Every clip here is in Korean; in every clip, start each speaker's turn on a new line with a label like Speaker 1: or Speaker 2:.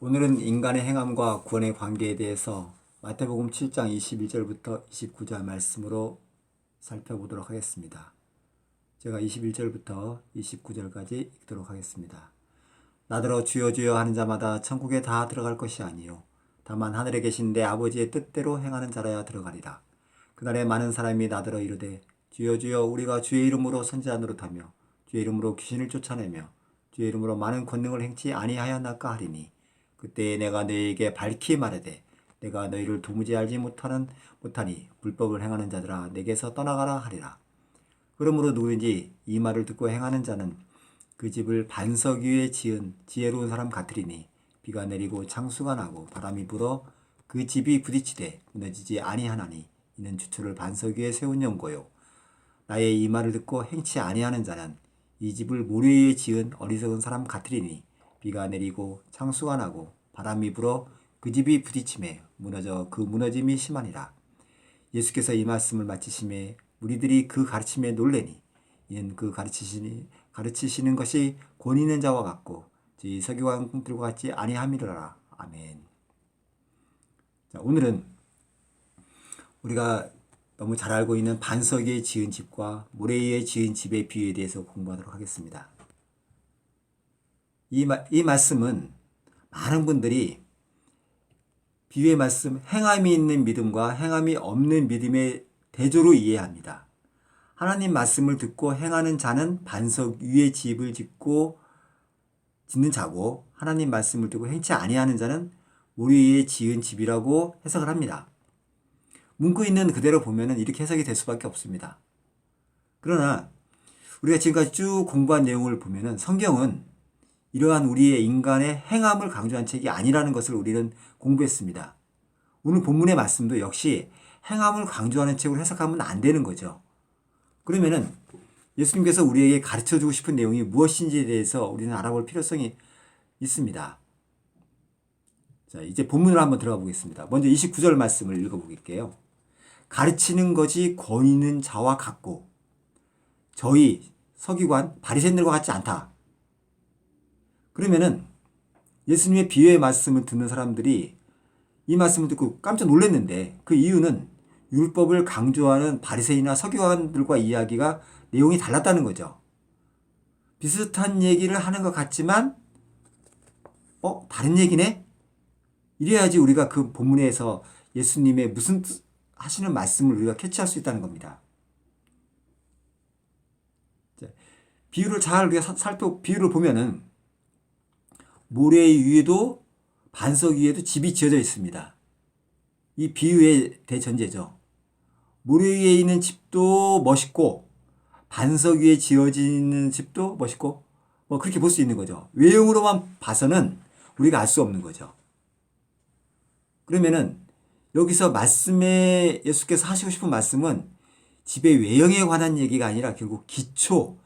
Speaker 1: 오늘은 인간의 행함과 구원의 관계에 대해서 마태복음 7장 21절부터 29절 말씀으로 살펴보도록 하겠습니다. 제가 21절부터 29절까지 읽도록 하겠습니다. 나더러 주여 주여 하는 자마다 천국에 다 들어갈 것이 아니요 다만 하늘에 계신 내 아버지의 뜻대로 행하는 자라야 들어가리라. 그날에 많은 사람이 나더러 이르되 주여 주여 우리가 주의 이름으로 선지자 노릇하며 주의 이름으로 귀신을 쫓아내며 주의 이름으로 많은 권능을 행치 아니하였나까 하리니 그때 내가 너희에게 밝히 말하되 내가 너희를 도무지 알지 못하는 못하니 불법을 행하는 자들아 내게서 떠나가라 하리라. 그러므로 누구든지 이 말을 듣고 행하는 자는 그 집을 반석 위에 지은 지혜로운 사람 같으리니 비가 내리고 창수가 나고 바람이 불어 그 집이 부딪히되 무너지지 아니하나니 이는 주초를 반석 위에 세운 연고요 나의 이 말을 듣고 행치 아니하는 자는 이 집을 모래 위에 지은 어리석은 사람 같으리니 비가 내리고 창수가 나고 바람이 불어 그 집이 부딪힘에 무너져 그 무너짐이 심하니라 예수께서 이 말씀을 마치심에 무리들이 그 가르침에 놀래니 이는 그 가르치시니 가르치시는 것이 권 있는 자와 같고 저희 서기관들과 같지 아니함이로라 아멘. 자, 오늘은 우리가 너무 잘 알고 있는 반석 위에 지은 집과 모래 위에 지은 집의 비유에 대해서 공부하도록 하겠습니다. 이, 마, 이 말씀은 많은 분들이 비유의 말씀 행함이 있는 믿음과 행함이 없는 믿음의 대조로 이해합니다. 하나님 말씀을 듣고 행하는 자는 반석 위에 집을 짓고 짓는 자고 하나님 말씀을 듣고 행치 아니하는 자는 모래 위에 지은 집이라고 해석을 합니다. 문구 있는 그대로 보면은 이렇게 해석이 될 수밖에 없습니다. 그러나 우리가 지금까지 쭉 공부한 내용을 보면은 성경은 이러한 우리의 인간의 행함을 강조한 책이 아니라는 것을 우리는 공부했습니다. 오늘 본문의 말씀도 역시 행함을 강조하는 책으로 해석하면 안 되는 거죠. 그러면은 예수님께서 우리에게 가르쳐 주고 싶은 내용이 무엇인지에 대해서 우리는 알아볼 필요성이 있습니다. 자, 이제 본문으로 한번 들어가 보겠습니다. 먼저 29절 말씀을 읽어 볼게요. 가르치는 것이 권 있는 자와 같고 저희 서기관 바리새인들과 같지 않다. 그러면은 예수님의 비유의 말씀을 듣는 사람들이 이 말씀을 듣고 깜짝 놀랐는데 그 이유는 율법을 강조하는 바리새인이나 서기관들과 이야기가 내용이 달랐다는 거죠. 비슷한 얘기를 하는 것 같지만 어 다른 얘기네? 이래야지 우리가 그 본문에서 예수님의 무슨 뜻 하시는 말씀을 우리가 캐치할 수 있다는 겁니다. 비유를 잘 우리가 살펴 비유를 보면은 모래 위에도 반석 위에도 집이 지어져 있습니다. 이 비유의 대전제죠. 모래 위에 있는 집도 멋있고 반석 위에 지어지는 집도 멋있고 뭐 그렇게 볼 수 있는 거죠. 외형으로만 봐서는 우리가 알 수 없는 거죠. 그러면은 여기서 말씀에 예수께서 하시고 싶은 말씀은 집의 외형에 관한 얘기가 아니라 결국 기초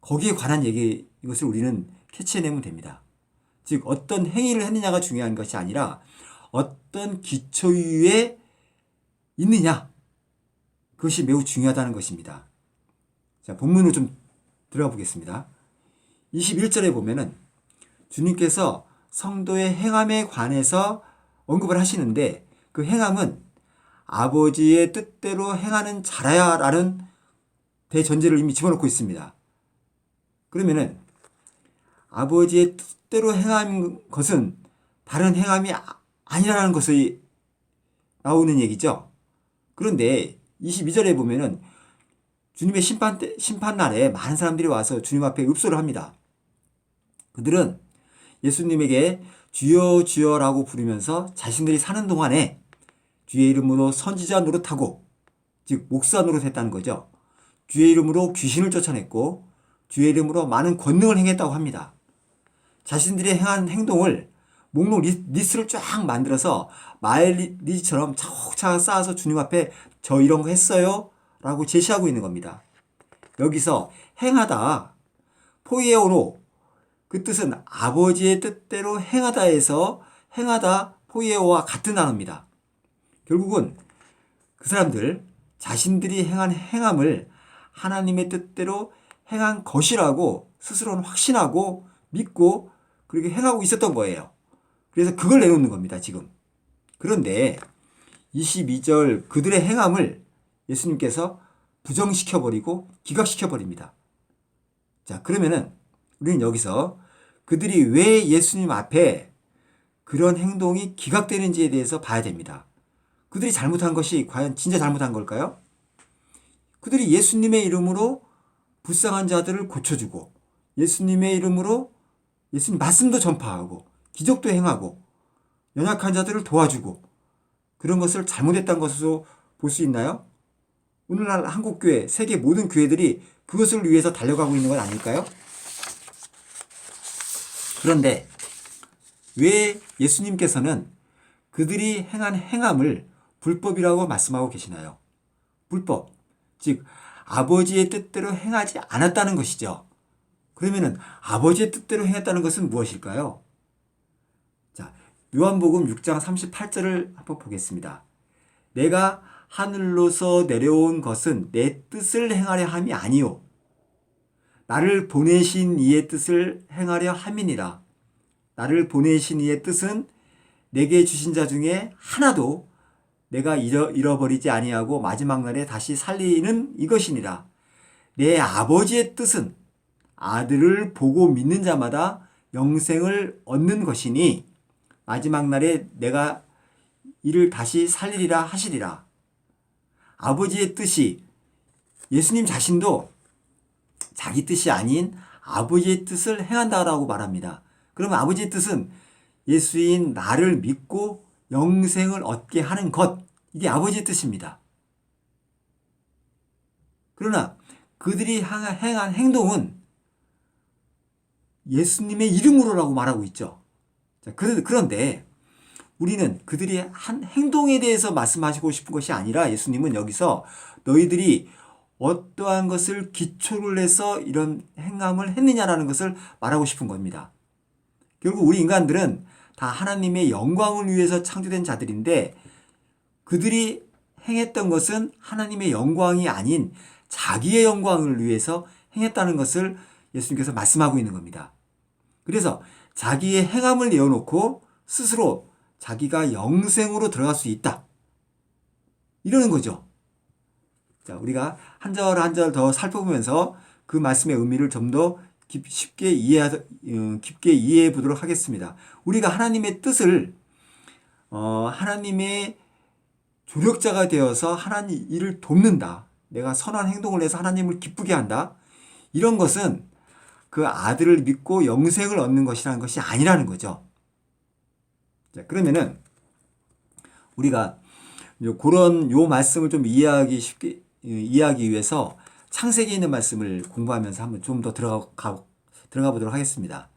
Speaker 1: 거기에 관한 얘기 이것을 우리는 캐치해내면 됩니다. 즉 어떤 행위를 했느냐가 중요한 것이 아니라 어떤 기초 위에 있느냐 그것이 매우 중요하다는 것입니다. 자 본문으로 좀 들어가 보겠습니다. 21절에 보면은 주님께서 성도의 행함에 관해서 언급을 하시는데 그 행함은 아버지의 뜻대로 행하는 자라야라는 대전제를 이미 집어넣고 있습니다. 그러면은 아버지의 뜻대로 행한 것은 다른 행함이 아니라는 것이 나오는 얘기죠. 그런데 22절에 보면은 주님의 심판 때, 심판 날에 많은 사람들이 와서 주님 앞에 읍소를 합니다. 그들은 예수님에게 주여 주여라고 부르면서 자신들이 사는 동안에 주의 이름으로 선지자 노릇하고 즉 목사 노릇했다는 거죠. 주의 이름으로 귀신을 쫓아냈고 주의 이름으로 많은 권능을 행했다고 합니다. 자신들이 행한 행동을 목록 리스트를 쫙 만들어서 마일리지처럼 차곡차곡 쌓아서 주님 앞에 저 이런 거 했어요 라고 제시하고 있는 겁니다. 여기서 행하다 포이에오로 그 뜻은 아버지의 뜻대로 행하다에서 행하다 포이에오와 같은 단어입니다. 결국은 그 사람들 자신들이 행한 행함을 하나님의 뜻대로 행한 것이라고 스스로는 확신하고 믿고 그렇게 행하고 있었던 거예요. 그래서 그걸 내놓는 겁니다, 지금. 그런데 22절 그들의 행함을 예수님께서 부정시켜버리고 기각시켜버립니다. 자, 그러면은 우리는 여기서 그들이 왜 예수님 앞에 그런 행동이 기각되는지에 대해서 봐야 됩니다. 그들이 잘못한 것이 과연 진짜 잘못한 걸까요? 그들이 예수님의 이름으로 불쌍한 자들을 고쳐주고 예수님의 이름으로 예수님 말씀도 전파하고 기적도 행하고 연약한 자들을 도와주고 그런 것을 잘못했다는 것으로 볼 수 있나요? 오늘날 한국교회, 세계 모든 교회들이 그것을 위해서 달려가고 있는 건 아닐까요? 그런데 왜 예수님께서는 그들이 행한 행함을 불법이라고 말씀하고 계시나요? 불법. 즉, 아버지의 뜻대로 행하지 않았다는 것이죠. 그러면은 아버지의 뜻대로 행했다는 것은 무엇일까요? 자, 요한복음 6장 38절을 한번 보겠습니다. 내가 하늘로서 내려온 것은 내 뜻을 행하려 함이 아니요. 나를 보내신 이의 뜻을 행하려 함이니라. 나를 보내신 이의 뜻은 내게 주신 자 중에 하나도 내가 잃어, 잃어버리지 아니하고 마지막 날에 다시 살리는 이것이니라. 내 아버지의 뜻은 아들을 보고 믿는 자마다 영생을 얻는 것이니 마지막 날에 내가 이를 다시 살리리라 하시리라. 아버지의 뜻이 예수님 자신도 자기 뜻이 아닌 아버지의 뜻을 행한다라고 말합니다. 그러면 아버지의 뜻은 예수인 나를 믿고 영생을 얻게 하는 것. 이게 아버지의 뜻입니다. 그러나 그들이 행한 행동은 예수님의 이름으로라고 말하고 있죠. 자, 그런데 우리는 그들이 한 행동에 대해서 말씀하시고 싶은 것이 아니라 예수님은 여기서 너희들이 어떠한 것을 기초를 해서 이런 행함을 했느냐라는 것을 말하고 싶은 겁니다. 결국 우리 인간들은 다 하나님의 영광을 위해서 창조된 자들인데 그들이 행했던 것은 하나님의 영광이 아닌 자기의 영광을 위해서 행했다는 것을 예수님께서 말씀하고 있는 겁니다. 그래서 자기의 행함을 내어놓고 스스로 자기가 영생으로 들어갈 수 있다. 이러는 거죠. 자, 우리가 한 절 한 절 더 살펴보면서 그 말씀의 의미를 좀 더 쉽게 이해 어, 깊게 이해해 보도록 하겠습니다. 우리가 하나님의 뜻을 어, 하나님의 조력자가 되어서 하나님 일을 돕는다. 내가 선한 행동을 해서 하나님을 기쁘게 한다. 이런 것은 그 아들을 믿고 영생을 얻는 것이라는 것이 아니라는 거죠. 자, 그러면은 우리가 그런 요 말씀을 좀 이해하기 쉽게 이해하기 위해서 창세기에 있는 말씀을 공부하면서 한번 좀 더 들어가 들어가 보도록 하겠습니다.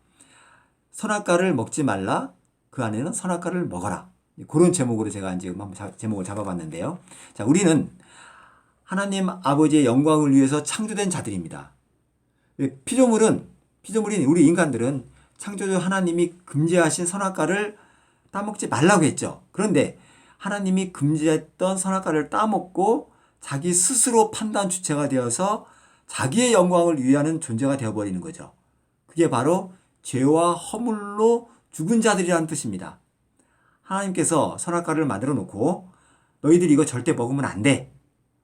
Speaker 1: 선악과를 먹지 말라. 그 안에는 선악과를 먹어라. 그런 제목으로 제가 지금 한번 제목을 잡아봤는데요. 자, 우리는 하나님 아버지의 영광을 위해서 창조된 자들입니다. 피조물은 피조물인 우리 인간들은 창조주 하나님이 금지하신 선악과를 따먹지 말라고 했죠. 그런데 하나님이 금지했던 선악과를 따먹고 자기 스스로 판단 주체가 되어서 자기의 영광을 위하는 존재가 되어버리는 거죠. 그게 바로 죄와 허물로 죽은 자들이라는 뜻입니다. 하나님께서 선악과를 만들어 놓고 너희들 이거 절대 먹으면 안 돼.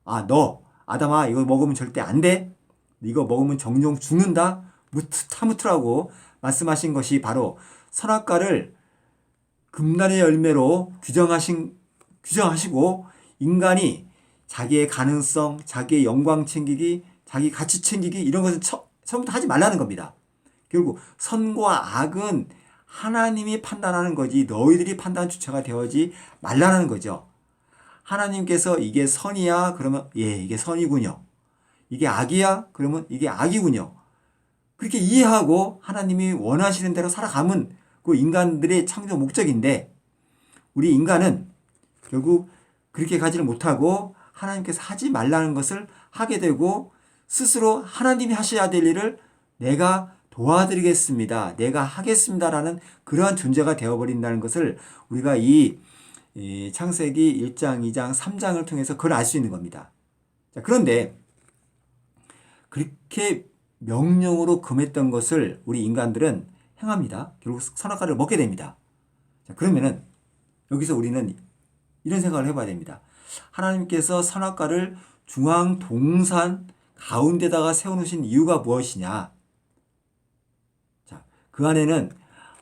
Speaker 1: 아, 너, 아담아, 이거 먹으면 절대 안 돼. 이거 먹으면 정령 죽는다. 무트, 타무트라고 말씀하신 것이 바로 선악과를 금단의 열매로 규정하신, 규정하시고 인간이 자기의 가능성, 자기의 영광 챙기기, 자기 가치 챙기기 이런 것은 처, 처음부터 하지 말라는 겁니다. 결국 선과 악은 하나님이 판단하는 거지 너희들이 판단 주체가 되어지 말라는 거죠. 하나님께서 이게 선이야 그러면 예 이게 선이군요. 이게 악이야 그러면 이게 악이군요. 그렇게 이해하고 하나님이 원하시는 대로 살아가면 그 인간들의 창조 목적인데 우리 인간은 결국 그렇게 가지를 못하고 하나님께서 하지 말라는 것을 하게 되고 스스로 하나님이 하셔야 될 일을 내가 도와드리겠습니다. 내가 하겠습니다라는 그러한 존재가 되어버린다는 것을 우리가 이 창세기 1장, 2장, 3장을 통해서 그걸 알 수 있는 겁니다. 자, 그런데 그렇게 명령으로 금했던 것을 우리 인간들은 행합니다. 결국 선악과를 먹게 됩니다. 자, 그러면은 여기서 우리는 이런 생각을 해봐야 됩니다. 하나님께서 선악과를 중앙 동산 가운데다가 세워놓으신 이유가 무엇이냐? 자, 그 안에는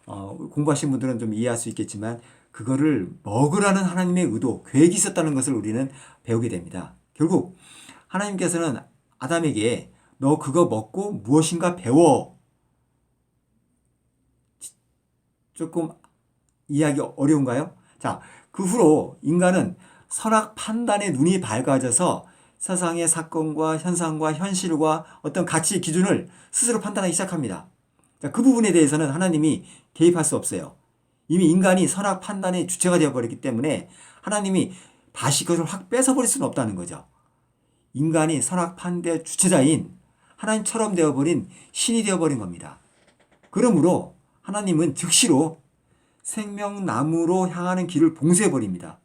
Speaker 1: 어, 공부하신 분들은 좀 이해할 수 있겠지만 그거를 먹으라는 하나님의 의도, 계획이 있었다는 것을 우리는 배우게 됩니다. 결국 하나님께서는 아담에게 너 그거 먹고 무엇인가 배워. 조금 이해하기 어려운가요? 자, 그 후로 인간은 선악 판단의 눈이 밝아져서 세상의 사건과 현상과 현실과 어떤 가치 기준을 스스로 판단하기 시작합니다. 자, 그 부분에 대해서는 하나님이 개입할 수 없어요. 이미 인간이 선악 판단의 주체가 되어버렸기 때문에 하나님이 다시 그것을 확 뺏어버릴 수는 없다는 거죠. 인간이 선악 판대 주체자인 하나님처럼 되어버린 신이 되어버린 겁니다. 그러므로 하나님은 즉시로 생명나무로 향하는 길을 봉쇄해버립니다.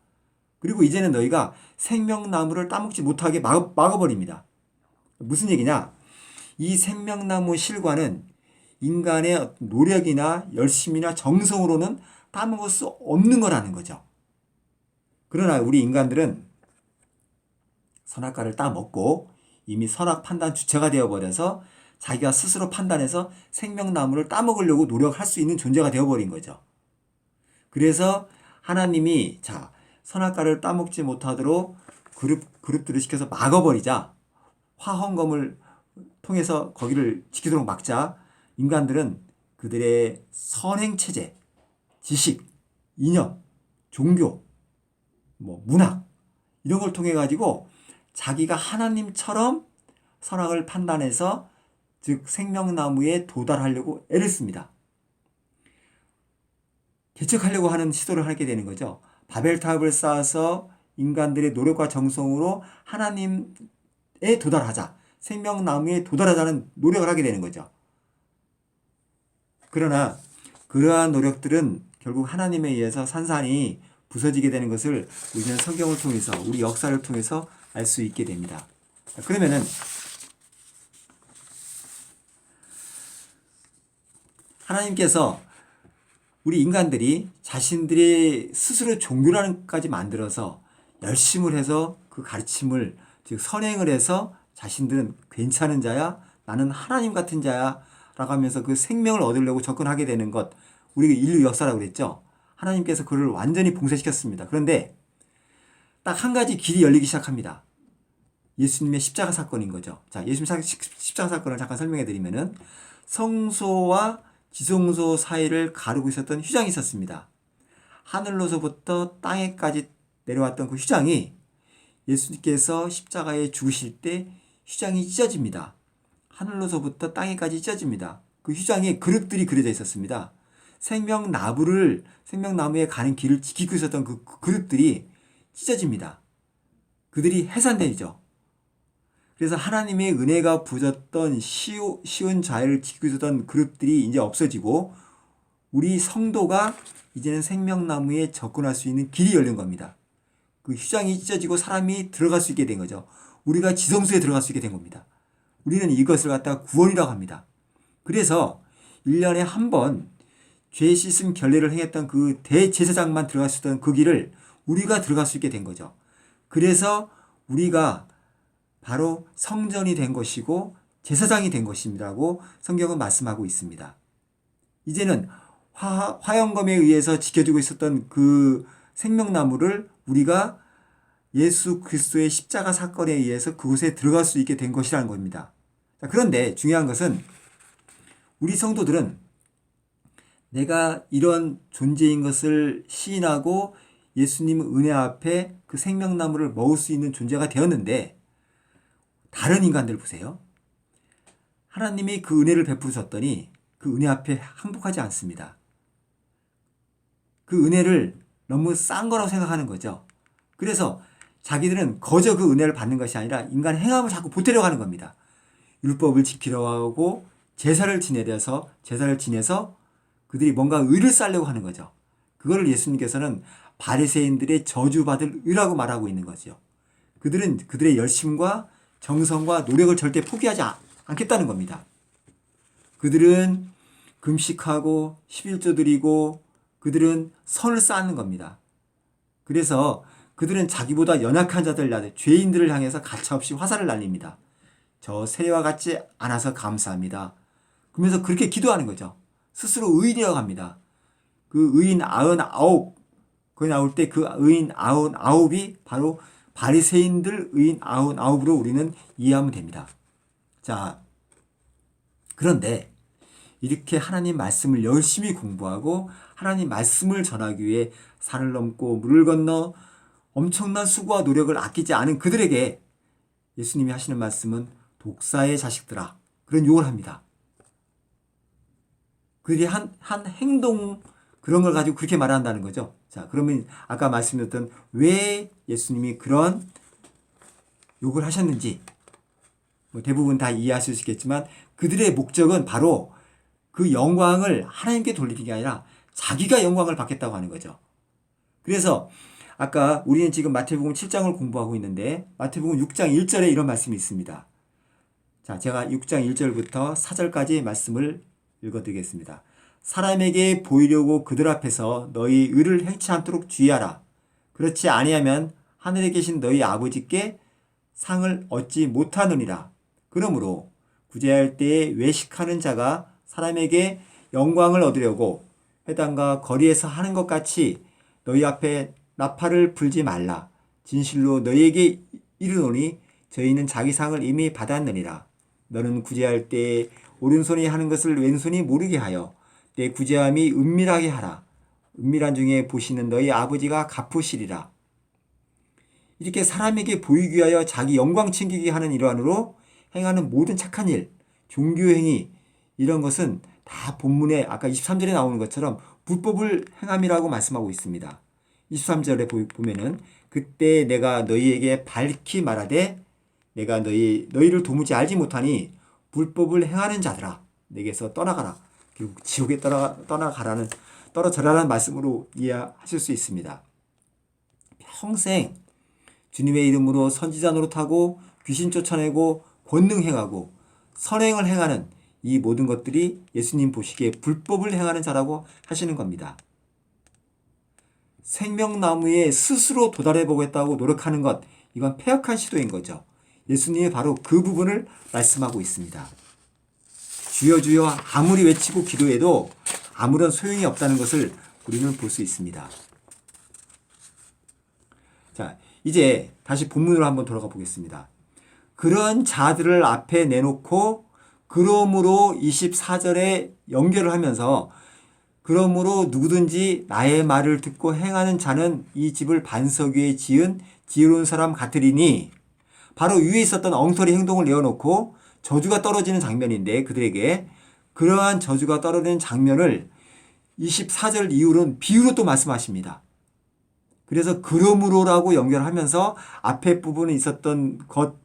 Speaker 1: 그리고 이제는 너희가 생명나무를 따먹지 못하게 막, 막아버립니다. 무슨 얘기냐? 이 생명나무 실과는 인간의 노력이나 열심이나 정성으로는 따먹을 수 없는 거라는 거죠. 그러나 우리 인간들은 선악과를 따먹고 이미 선악 판단 주체가 되어버려서 자기가 스스로 판단해서 생명나무를 따먹으려고 노력할 수 있는 존재가 되어버린 거죠. 그래서 하나님이 자 선악과를 따먹지 못하도록 그룹 그룹들을 시켜서 막아버리자 화헌검을 통해서 거기를 지키도록 막자 인간들은 그들의 선행 체제, 지식, 이념, 종교, 뭐 문학 이런 걸 통해 가지고 자기가 하나님처럼 선악을 판단해서 즉 생명나무에 도달하려고 애를 씁니다. 개척하려고 하는 시도를 하게 되는 거죠. 바벨탑을 쌓아서 인간들의 노력과 정성으로 하나님에 도달하자. 생명나무에 도달하자는 노력을 하게 되는 거죠. 그러나 그러한 노력들은 결국 하나님에 의해서 산산이 부서지게 되는 것을 우리는 성경을 통해서 우리 역사를 통해서 알 수 있게 됩니다. 그러면은 하나님께서 우리 인간들이 자신들의 스스로 종교라는까지 만들어서 열심을 해서 그 가르침을 즉 선행을 해서 자신들은 괜찮은 자야 나는 하나님 같은 자야 라고 하면서 그 생명을 얻으려고 접근하게 되는 것 우리가 인류 역사라고 그랬죠 하나님께서 그를 완전히 봉쇄시켰습니다 그런데 딱 한 가지 길이 열리기 시작합니다 예수님의 십자가 사건인 거죠 자 예수님 십자가 사건을 잠깐 설명해 드리면은 성소와 지성소 사이를 가르고 있었던 휘장이 있었습니다. 하늘로서부터 땅에까지 내려왔던 그 휘장이 예수님께서 십자가에 죽으실 때 휘장이 찢어집니다. 하늘로서부터 땅에까지 찢어집니다. 그 휘장에 그룹들이 그려져 있었습니다. 생명나무를 생명나무에 가는 길을 지키고 있었던 그 그룹들이 찢어집니다. 그들이 해산되죠. 그래서 하나님의 은혜가 부졌던 쉬우, 쉬운 자유를 있었던 그룹들이 이제 없어지고 우리 성도가 이제는 생명나무에 접근할 수 있는 길이 열린 겁니다. 그 휴장이 찢어지고 사람이 들어갈 수 있게 된 거죠. 우리가 지성소에 들어갈 수 있게 된 겁니다. 우리는 이것을 갖다가 구원이라고 합니다. 그래서 1년에 한 번 죄 씻음 결례를 행했던 그 대제사장만 있던 그 길을 우리가 들어갈 수 있게 된 거죠. 그래서 우리가 바로 성전이 된 것이고 제사장이 된 것입니다라고 성경은 말씀하고 있습니다. 이제는 화, 화영검에 의해서 지켜지고 있었던 그 생명나무를 우리가 예수 그리스도의 십자가 사건에 의해서 그곳에 들어갈 수 있게 된 것이라는 겁니다. 자, 그런데 중요한 것은 우리 성도들은 내가 이런 존재인 것을 시인하고 예수님 은혜 앞에 그 생명나무를 먹을 수 있는 존재가 되었는데 다른 인간들 보세요. 하나님이 그 은혜를 베푸셨더니 그 은혜 앞에 항복하지 않습니다. 그 은혜를 너무 싼 거라고 생각하는 거죠. 그래서 자기들은 거저 그 은혜를 받는 것이 아니라 인간 행함을 자꾸 보태려고 하는 겁니다. 율법을 지키려고 하고 제사를 지내려서 제사를 지내서 그들이 뭔가 의를 쌓려고 하는 거죠. 그거를 예수님께서는 바리새인들의 저주받을 의라고 말하고 있는 거죠. 그들은 그들의 열심과 정성과 노력을 절대 포기하지 않겠다는 겁니다. 그들은 금식하고 11조 드리고 그들은 선을 쌓는 겁니다. 그래서 그들은 자기보다 연약한 자들, 죄인들을 향해서 가차없이 화살을 날립니다. 저 세례와 같지 않아서 감사합니다. 그러면서 그렇게 기도하는 거죠. 스스로 의인이라고 합니다. 그 의인 아흔 아홉, 거기 나올 때 그 의인 아흔아홉이 바로 바리새인들 의인 아흔아홉으로 우리는 이해하면 됩니다. 자, 그런데 이렇게 하나님 말씀을 열심히 공부하고 하나님 말씀을 전하기 위해 산을 넘고 물을 건너 엄청난 수고와 노력을 아끼지 않은 그들에게 예수님이 하시는 말씀은 독사의 자식들아 그런 욕을 합니다. 그들이 한, 한 행동 그런 걸 가지고 그렇게 말한다는 거죠. 자, 그러면 아까 말씀드렸던 왜 예수님이 그런 욕을 하셨는지 뭐 대부분 다 이해하실 수 있겠지만 그들의 목적은 바로 그 영광을 하나님께 돌리는 게 아니라 자기가 영광을 받겠다고 하는 거죠. 그래서 아까 우리는 지금 마태복음 7장을 공부하고 있는데 마태복음 6장 1절에 이런 말씀이 있습니다. 자, 제가 6장 1절부터 4절까지 말씀을 읽어드리겠습니다. 사람에게 보이려고 그들 앞에서 너희 의를 행치 않도록 주의하라. 그렇지 아니하면 하늘에 계신 너희 아버지께 상을 얻지 못하느니라. 그러므로 구제할 때에 외식하는 자가 사람에게 영광을 얻으려고 회당과 거리에서 하는 것 같이 너희 앞에 나팔을 불지 말라. 진실로 너희에게 이르노니 저희는 자기 상을 이미 받았느니라. 너는 구제할 때에 오른손이 하는 것을 왼손이 모르게 하여 내 구제함이 은밀하게 하라. 은밀한 중에 보시는 너희 아버지가 갚으시리라. 이렇게 사람에게 보이기 위하여 자기 영광 챙기기 하는 일환으로 행하는 모든 착한 일, 종교행위, 이런 것은 다 본문에 아까 23절에 나오는 것처럼 불법을 행함이라고 말씀하고 있습니다. 23절에 보면은 그때 내가 너희에게 밝히 말하되 내가 너희 너희를 도무지 알지 못하니 불법을 행하는 자들아 내게서 떠나가라. 결국 지옥에 떠나 떠나가라는 떨어져라는 말씀으로 이해하실 수 있습니다. 평생 주님의 이름으로 선지자 노릇하고 귀신 쫓아내고 권능 행하고 선행을 행하는 이 모든 것들이 예수님 보시기에 불법을 행하는 자라고 하시는 겁니다. 생명나무에 스스로 도달해 보겠다고 노력하는 것, 이건 폐역한 시도인 거죠. 예수님이 바로 그 부분을 말씀하고 있습니다. 주여 주여 아무리 외치고 기도해도 아무런 소용이 없다는 것을 우리는 볼 수 있습니다. 자, 이제 다시 본문으로 한번 돌아가 보겠습니다. 그런 자들을 앞에 내놓고 그러므로 24절에 연결을 하면서 그러므로 누구든지 나의 말을 듣고 행하는 자는 이 집을 반석 위에 지은 지혜로운 사람 같으리니 바로 위에 있었던 엉터리 행동을 내어놓고 저주가 떨어지는 장면인데 그들에게 그러한 저주가 떨어지는 장면을 24절 이후로는 비유로 또 말씀하십니다. 그래서 그러므로라고 연결하면서 앞에 부분에 있었던 것,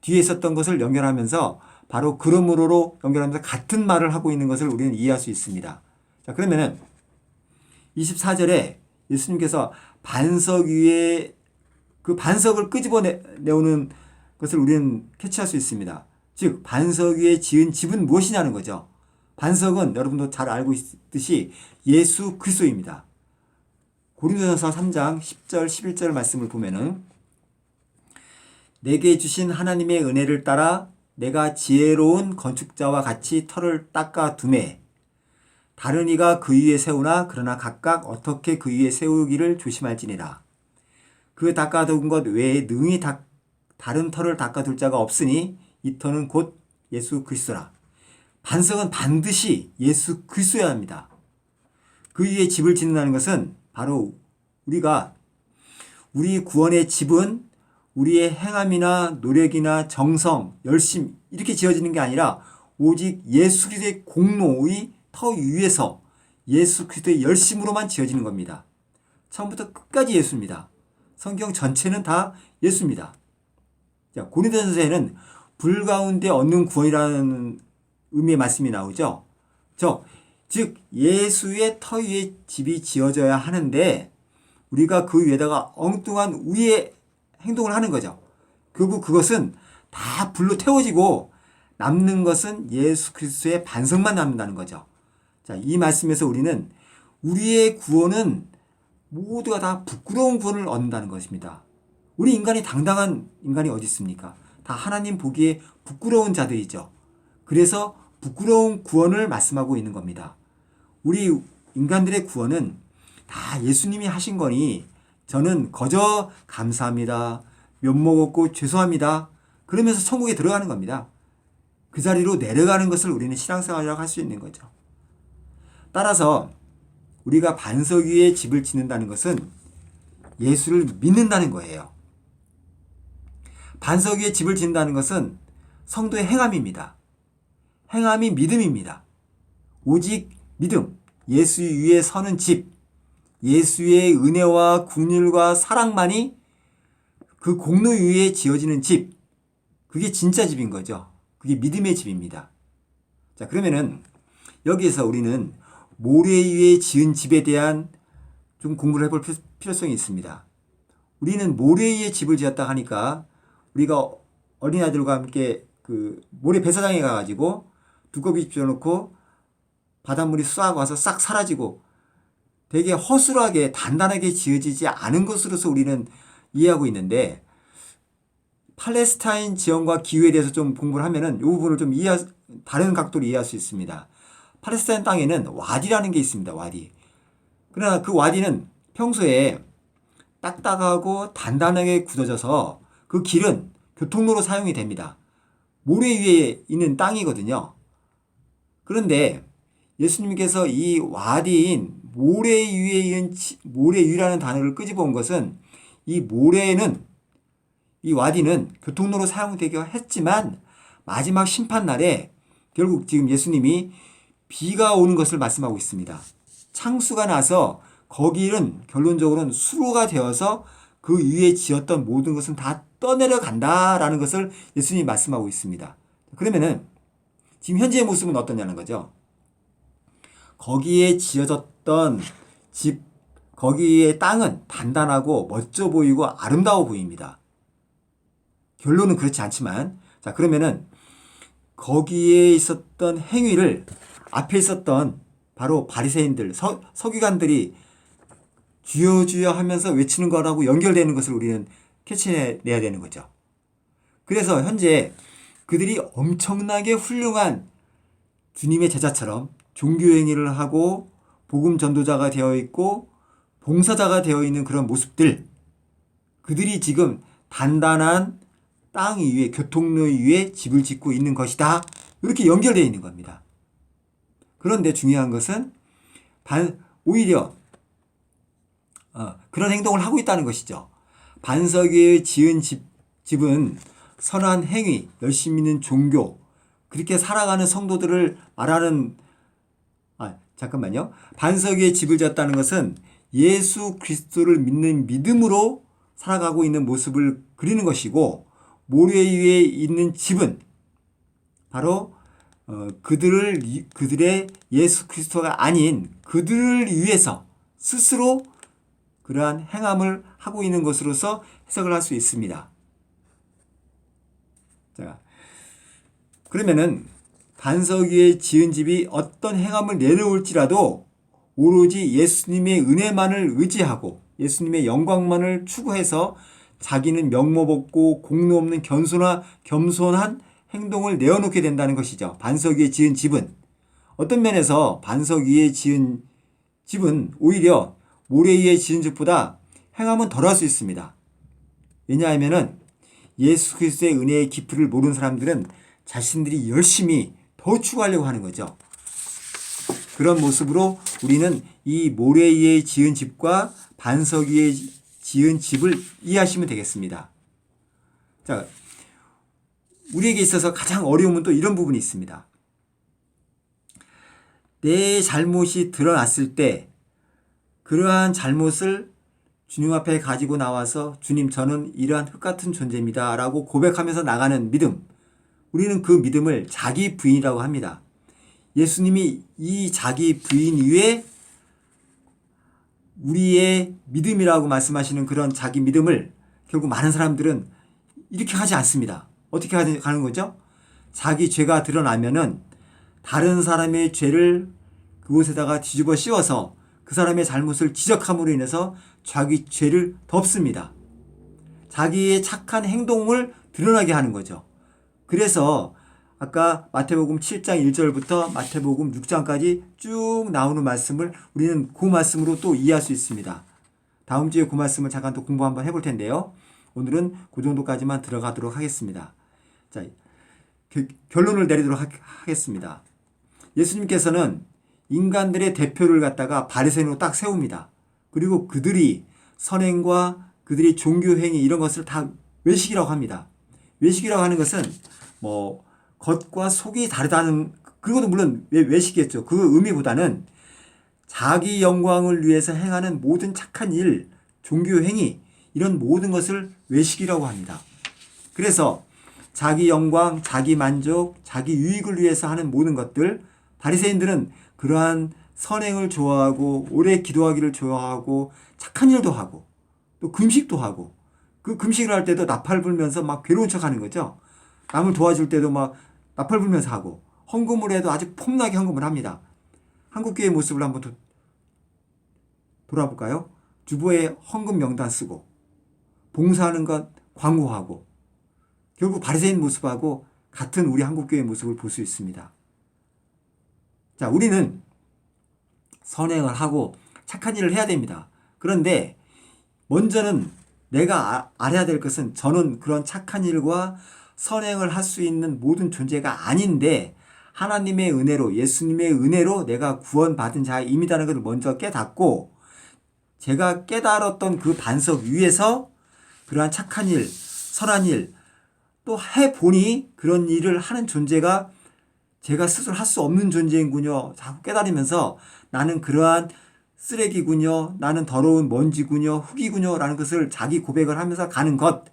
Speaker 1: 뒤에 있었던 것을 연결하면서 바로 그러므로로 연결하면서 같은 말을 하고 있는 것을 우리는 이해할 수 있습니다. 자, 그러면은 24절에 예수님께서 반석 위에 그 반석을 끄집어 내오는 것을 우리는 캐치할 수 있습니다. 즉, 반석 위에 지은 집은 무엇이냐는 거죠. 반석은 여러분도 잘 알고 있듯이 예수 그리스도입니다. 고린도전서 3장 10절 11절 말씀을 보면은 내게 주신 하나님의 은혜를 따라 내가 지혜로운 건축자와 같이 터를 닦아 두매 다른 이가 그 위에 세우나 그러나 각각 어떻게 그 위에 세우기를 조심할지니라. 그 닦아둔 것 외에 능히 다, 다른 터를 닦아둘 자가 없으니 이 터는 곧 예수 그리스도라. 반석은 반드시 예수 그리스도야 합니다. 그 위에 집을 짓는다는 것은 바로 우리가 우리 구원의 집은 우리의 행함이나 노력이나 정성, 열심 이렇게 지어지는 게 아니라 오직 예수 그리스도의 공로의 터 위에서 예수 그리스도의 열심으로만 지어지는 겁니다. 처음부터 끝까지 예수입니다. 성경 전체는 다 예수입니다. 자, 고린도전서에는 불 가운데 얻는 구원이라는 의미의 말씀이 나오죠. 저, 즉 예수의 터 위에 집이 지어져야 하는데 우리가 그 위에다가 엉뚱한 우리의 행동을 하는 거죠. 결국 그것은 다 불로 태워지고 남는 것은 예수 그리스도의 반성만 남는다는 거죠. 자, 이 말씀에서 우리는 우리의 구원은 모두가 다 부끄러운 구원을 얻는다는 것입니다. 우리 인간이 당당한 인간이 어디 있습니까? 다 하나님 보기에 부끄러운 자들이죠. 그래서 부끄러운 구원을 말씀하고 있는 겁니다. 우리 인간들의 구원은 다 예수님이 하신 거니 저는 거저 감사합니다. 면목 없고 죄송합니다. 그러면서 천국에 들어가는 겁니다. 그 자리로 내려가는 것을 우리는 신앙생활이라고 할 수 있는 거죠. 따라서 우리가 반석 위에 집을 짓는다는 것은 예수를 믿는다는 거예요. 반석 위에 집을 짓는다는 것은 성도의 행함입니다. 행함이 믿음입니다. 오직 믿음, 예수 위에 서는 집, 예수의 은혜와 국률과 사랑만이 그 공로 위에 지어지는 집, 그게 진짜 집인 거죠. 그게 믿음의 집입니다. 자, 그러면은 여기에서 우리는 모래 위에 지은 집에 대한 좀 공부를 해볼 필- 필요성이 있습니다. 우리는 모래 위에 집을 지었다 하니까 우리가 어린아이들과 함께 그 모래 배사장에 가가지고 두꺼비 지어놓고 바닷물이 싹 와서 싹 사라지고 되게 허술하게 단단하게 지어지지 않은 것으로서 우리는 이해하고 있는데 팔레스타인 지형과 기후에 대해서 좀 공부를 하면은 이 부분을 좀 이해 다른 각도로 이해할 수 있습니다. 팔레스타인 땅에는 와디라는 게 있습니다. 와디. 그러나 그 와디는 평소에 딱딱하고 단단하게 굳어져서 그 길은 교통로로 사용이 됩니다. 모래 위에 있는 땅이거든요. 그런데 예수님께서 이 와디인 모래 위에 있는 치- 모래 위라는 단어를 끄집어 온 것은 이 모래는 이 와디는 교통로로 사용되기가 했지만 마지막 심판 날에 결국 지금 예수님이 비가 오는 것을 말씀하고 있습니다. 창수가 나서 거기는 결론적으로는 수로가 되어서 그 위에 지었던 모든 것은 다 떠내려 간다라는 것을 예수님이 말씀하고 있습니다. 그러면은 지금 현재의 모습은 어떠냐는 거죠. 거기에 지어졌던 집, 거기의 땅은 단단하고 멋져 보이고 아름다워 보입니다. 결론은 그렇지 않지만, 자, 그러면은 거기에 있었던 행위를 앞에 있었던 바로 바리새인들, 서, 서기관들이 주여 주여 하면서 외치는 거라고 연결되는 것을 우리는 캐치해내야 되는 거죠. 그래서 현재 그들이 엄청나게 훌륭한 주님의 제자처럼 종교 행위를 하고 복음 전도자가 되어 있고 봉사자가 되어 있는 그런 모습들 그들이 지금 단단한 땅 위에 교통로 위에 집을 짓고 있는 것이다. 이렇게 연결되어 있는 겁니다. 그런데 중요한 것은 반 오히려 어, 그런 행동을 하고 있다는 것이죠. 반석 위에 지은 집, 집은 선한 행위, 열심히 있는 종교, 그렇게 살아가는 성도들을 말하는, 아, 잠깐만요. 반석 위에 집을 지었다는 것은 예수 그리스도를 믿는 믿음으로 살아가고 있는 모습을 그리는 것이고, 모래 위에 있는 집은 바로 어, 그들을 이- 그들의 예수 그리스도가 아닌 그들을 위해서 스스로 그러한 행함을 하고 있는 것으로서 해석을 할 수 있습니다. 자, 그러면은 반석 위에 지은 집이 어떤 행함을 내려올지라도 오로지 예수님의 은혜만을 의지하고 예수님의 영광만을 추구해서 자기는 명목 없고 공로 없는 겸손한 겸손한 행동을 내어놓게 된다는 것이죠. 반석 위에 지은 집은 어떤 면에서 반석 위에 지은 집은 오히려 모래 위에 지은 집보다 행함은 덜할 수 있습니다. 왜냐하면은 예수 그리스도의 은혜의 깊이를 모르는 사람들은 자신들이 열심히 더 추구하려고 하는 거죠. 그런 모습으로 우리는 이 모래 위에 지은 집과 반석 위에 지은 집을 이해하시면 되겠습니다. 자, 우리에게 있어서 가장 어려움은 또 이런 부분이 있습니다. 내 잘못이 드러났을 때 그러한 잘못을 주님 앞에 가지고 나와서 주님 저는 이러한 흙 같은 존재입니다. 라고 고백하면서 나가는 믿음. 우리는 그 믿음을 자기 부인이라고 합니다. 예수님이 이 자기 부인 위에 우리의 믿음이라고 말씀하시는 그런 자기 믿음을 결국 많은 사람들은 이렇게 하지 않습니다. 어떻게 하는 거죠? 자기 죄가 드러나면은 다른 사람의 죄를 그곳에다가 뒤집어 씌워서 그그 사람의 잘못을 지적함으로 인해서 자기 죄를 덮습니다. 자기의 착한 행동을 드러나게 하는 거죠. 그래서 아까 마태복음 7장 1절부터 마태복음 6장까지 쭉 나오는 말씀을 우리는 그 말씀으로 또 이해할 수 있습니다. 다음 주에 그 말씀을 잠깐 또 공부 한번 해볼 텐데요. 오늘은 그 정도까지만 들어가도록 하겠습니다. 자, 겨- 결론을 내리도록 하, 하겠습니다. 예수님께서는 인간들의 대표를 갖다가 바리새인으로 딱 세웁니다. 그리고 그들이 선행과 그들이 종교 행위 이런 것을 다 외식이라고 합니다. 외식이라고 하는 것은 뭐 겉과 속이 다르다는 그것도 물론 외- 외식이겠죠. 그 의미보다는 자기 영광을 위해서 행하는 모든 착한 일, 종교 행위 이런 모든 것을 외식이라고 합니다. 그래서 자기 영광, 자기 만족, 자기 유익을 위해서 하는 모든 것들 바리새인들은 그러한 선행을 좋아하고 오래 기도하기를 좋아하고 착한 일도 하고 또 금식도 하고 그 금식을 할 때도 나팔 불면서 막 괴로운 척 하는 거죠. 남을 도와줄 때도 막 나팔 불면서 하고 헌금을 해도 아주 폼나게 헌금을 합니다. 한국교회 모습을 한번 도, 돌아볼까요? 주보에 헌금 명단 쓰고 봉사하는 것 광고하고 결국 바리새인 모습하고 같은 우리 한국교회 모습을 볼 수 있습니다. 자, 우리는 선행을 하고 착한 일을 해야 됩니다. 그런데 먼저는 내가 아- 알아야 될 것은 저는 그런 착한 일과 선행을 할 수 있는 모든 존재가 아닌데 하나님의 은혜로 예수님의 은혜로 내가 구원받은 자임이라는 것을 먼저 깨닫고 제가 깨달았던 그 반석 위에서 그러한 착한 일, 선한 일, 또 해보니 그런 일을 하는 존재가 제가 스스로 할 수 없는 존재인군요. 자꾸 깨달으면서 나는 그러한 쓰레기군요. 나는 더러운 먼지군요. 흙이군요. 라는 것을 자기 고백을 하면서 가는 것.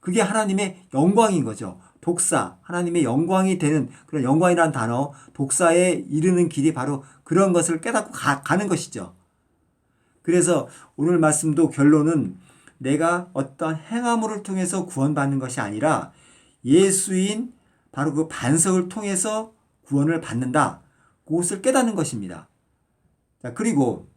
Speaker 1: 그게 하나님의 영광인 거죠. 독사, 하나님의 영광이 되는 그런 영광이라는 단어, 독사에 이르는 길이 바로 그런 것을 깨닫고 가, 가는 것이죠. 그래서 오늘 말씀도 결론은 내가 어떤 행함을 통해서 구원받는 것이 아니라 예수인 바로 그 반석을 통해서 구원을 받는다. 그것을 깨닫는 것입니다. 자, 그리고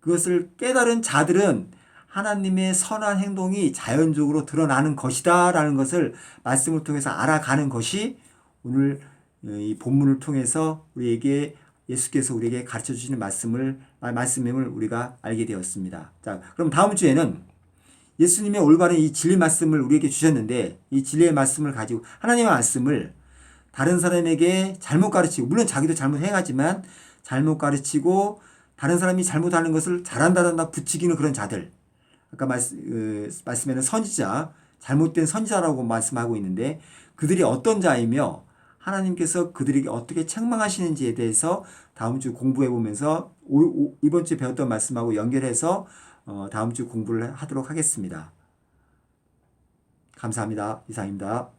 Speaker 1: 그것을 깨달은 자들은 하나님의 선한 행동이 자연적으로 드러나는 것이다. 라는 것을 말씀을 통해서 알아가는 것이 오늘 이 본문을 통해서 우리에게 예수께서 우리에게 가르쳐 주시는 말씀을, 말씀임을 우리가 알게 되었습니다. 자, 그럼 다음 주에는 예수님의 올바른 이 진리 말씀을 우리에게 주셨는데 이 진리의 말씀을 가지고 하나님의 말씀을 다른 사람에게 잘못 가르치고 물론 자기도 잘못 행하지만 잘못 가르치고 다른 사람이 잘못하는 것을 잘한다단다 부추기는 그런 자들 아까 말씀, 그, 말씀에는 선지자 잘못된 선지자라고 말씀하고 있는데 그들이 어떤 자이며 하나님께서 그들에게 어떻게 책망하시는지에 대해서 다음 주 공부해 보면서 이번 주에 배웠던 말씀하고 연결해서 어, 다음 주 공부를 하도록 하겠습니다. 감사합니다. 이상입니다.